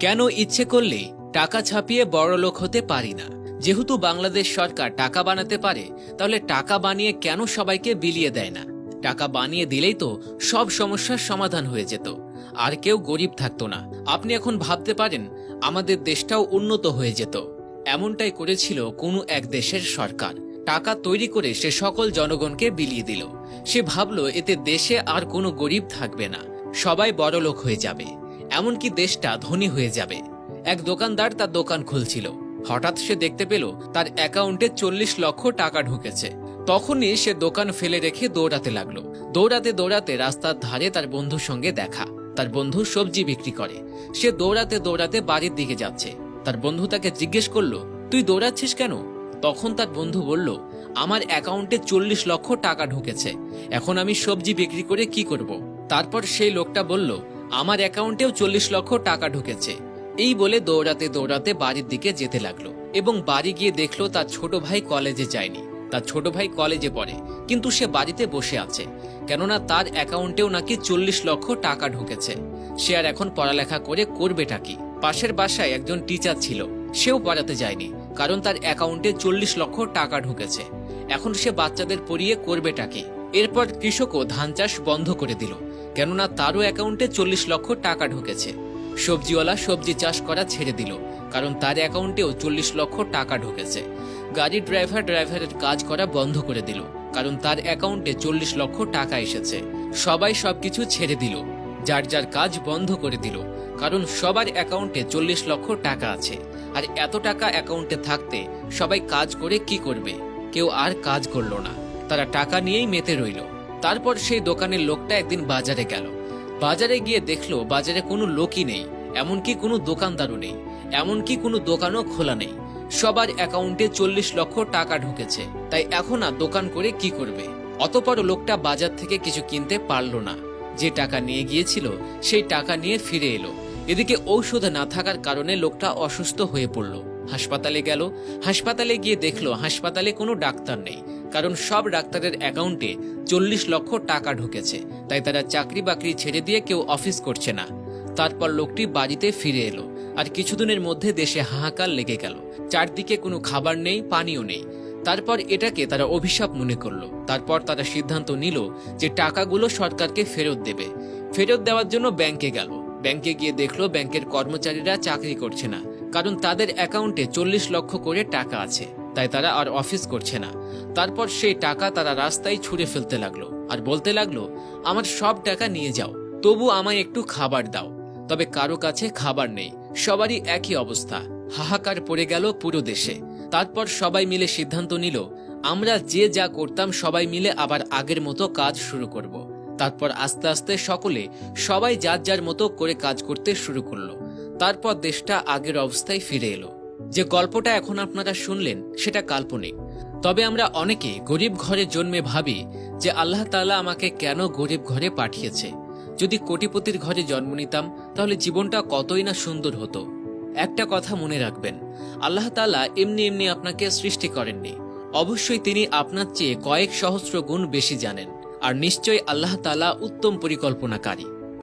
কেন ইচ্ছে করলে টাকা ছাপিয়ে বড়লোক হতে পারি না? যেহেতু বাংলাদেশ সরকার টাকা বানাতে পারে, তাহলে টাকা বানিয়ে কেন সবাইকে বিলিয়ে দেয় না? টাকা বানিয়ে দিলেই তো সব সমস্যার সমাধান হয়ে যেত। আর কেউ গরিব থাকতো না। আপনি এখন ভাবতে পারেন, আমাদের দেশটাও উন্নত হয়ে যেত। এমনটাই করেছিল কোনো এক দেশের সরকার। টাকা তৈরি করে সে সকল জনগণকে বিলিয়ে দিল। সে ভাবলো, এতে দেশে আর কোনো গরিব থাকবে না। সবাই বড়লোক হয়ে যাবে। এমনকি দেশটা ধনী হয়ে যাবে। এক দোকানদার তার দোকান খুলছিল। হঠাৎ সে দেখতে পেল, তার অ্যাকাউন্টে চল্লিশ লক্ষ টাকা ঢুকেছে। তখনই সে দোকান ফেলে রেখে দৌড়াতে লাগল। দৌড়াতে দৌড়াতে রাস্তার ধারে তার বন্ধুর সঙ্গে দেখা। তার বন্ধু সবজি বিক্রি করে। সে দৌড়াতে দৌড়াতে বাড়ির দিকে যাচ্ছে। তার বন্ধু তাকে জিজ্ঞেস করল, তুই দৌড়াচ্ছিস কেন? তখন তার বন্ধু বলল, আমার অ্যাকাউন্টে চল্লিশ লক্ষ টাকা ঢুকেছে। এখন আমি সবজি বিক্রি করে কি করব? তারপর সেই লোকটা বলল আমার অ্যাকাউন্টেও চল্লিশ লক্ষ টাকা ঢুকেছে। এই বলে দৌড়াতে দৌড়াতে বাড়ির দিকে যেতে লাগল এবং বাড়ি গিয়ে দেখল তার ছোট ভাই কলেজে যায়নি। তার ছোট ভাই কলেজে পড়ে, কিন্তু সে বাড়িতে বসে আছে, কেননা তার অ্যাকাউন্টেও নাকি চল্লিশ লক্ষ টাকা ঢুকেছে। সে আর এখন পড়ালেখা করে করবেটা কি? পাশের বাসায় একজন টিচার ছিল, সেও পড়াতে যায়নি, কারণ তার অ্যাকাউন্টে চল্লিশ লক্ষ টাকা ঢুকেছে। এখন সে বাচ্চাদের পড়িয়ে করবেটা কি? এরপর কৃষকও ধান চাষ বন্ধ করে দিল। কেননা তারও অ্যাকাউন্টে চল্লিশ লক্ষ টাকা ঢুকেছে। সবজিওয়ালা সবজি চাষ করা ছেড়ে দিল, কারণ তার অ্যাকাউন্টেও চল্লিশ লক্ষ টাকা ঢুকেছে। গাড়ির ড্রাইভার ড্রাইভারের কাজ করা বন্ধ করে দিল, কারণ তার অ্যাকাউন্টে চল্লিশ লক্ষ টাকা এসেছে। সবাই সবকিছু ছেড়ে দিল, যার যার কাজ বন্ধ করে দিল, কারণ সবার অ্যাকাউন্টে চল্লিশ লক্ষ টাকা আছে। আর এত টাকা অ্যাকাউন্টে থাকতে সবাই কাজ করে কি করবে? কেউ আর কাজ করল না। তারা টাকা নিয়েই মেতে রইল। তারপর সেই দোকানের লোকটা একদিন বাজারে গেল। বাজারে গিয়ে দেখল বাজারে কোনো লোকই নেই, এমনকি কোনো দোকানদারও নেই, এমনকি কোনো দোকানও খোলা নেই। সবার অ্যাকাউন্টে চল্লিশ লক্ষ টাকা ঢুকেছে, তাই এখন আর দোকান করে কি করবে? অতপর লোকটা বাজার থেকে কিছু কিনতে পারল না। যে টাকা নিয়ে গিয়েছিল, সেই টাকা নিয়ে ফিরে এলো। এদিকে ঔষধ না থাকার কারণে লোকটা অসুস্থ হয়ে পড়ল। হাসপাতালে গেল, হাসপাতালে গিয়ে দেখল হাসপাতালে কোনো ডাক্তার নেই। কারণ সব ডাক্তারের অ্যাকাউন্টে চল্লিশ লক্ষ টাকা ঢুকেছে, তাই তারা চাকরি বাকরি ছেড়ে দিয়ে কেউ অফিস করছে না। তারপর লোকটি বাড়িতে ফিরে এলো, আর কিছুদিনের মধ্যে দেশে হাহাকার লেগে গেল। চারদিকে কোনো খাবার নেই, পানিও নেই। তারপর এটাকে তারা অভিশাপ মনে করল। তারপর তারা সিদ্ধান্ত নিল যে টাকাগুলো সরকারকে ফেরত দেবে। ফেরত দেওয়ার জন্য ব্যাংকে গেল। ব্যাংকে গিয়ে দেখল ব্যাংকের কর্মচারীরা চাকরি করছে না, কারণ তাদের অ্যাকাউন্টে চল্লিশ লক্ষ করে টাকা আছে। তাই তারা আর অফিস করছে না। তারপর সেই টাকা তারা রাস্তায় ছুঁড়ে ফেলতে লাগল আর বলতে লাগল, আমার সব টাকা নিয়ে যাও, তবু আমায় একটু খাবার দাও। তবে কারও কাছে খাবার নেই, সবারই একই অবস্থা। হাহাকার পড়ে গেল পুরো দেশে। তারপর সবাই মিলে সিদ্ধান্ত নিল, আমরা যে যা করতাম সবাই মিলে আবার আগের মতো কাজ শুরু করব। তারপর আস্তে আস্তে সকলে, সবাই যার যার মতো করে কাজ করতে শুরু করল। তারপর দেশটা আগের অবস্থায় ফিরে এলো। যে গল্পটা এখন আপনারা শুনলেন, সেটা কাল্পনিক। তবে আমরা অনেকে গরিব ঘরে জন্মে ভাবি যে আল্লাহ তালা আমাকে কেন গরিব ঘরে পাঠিয়েছে। যদি কোটিপতির ঘরে জন্ম নিতাম, তাহলে জীবনটা কতই না সুন্দর হতো। একটা কথা মনে রাখবেন, আল্লাহ তালা এমনি এমনি আপনাকে সৃষ্টি করেননি। অবশ্যই তিনি আপনার চেয়ে কয়েক সহস্র গুণ বেশি জানেন, আর নিশ্চয়ই আল্লাহ তালা উত্তম পরিকল্পনাকারী।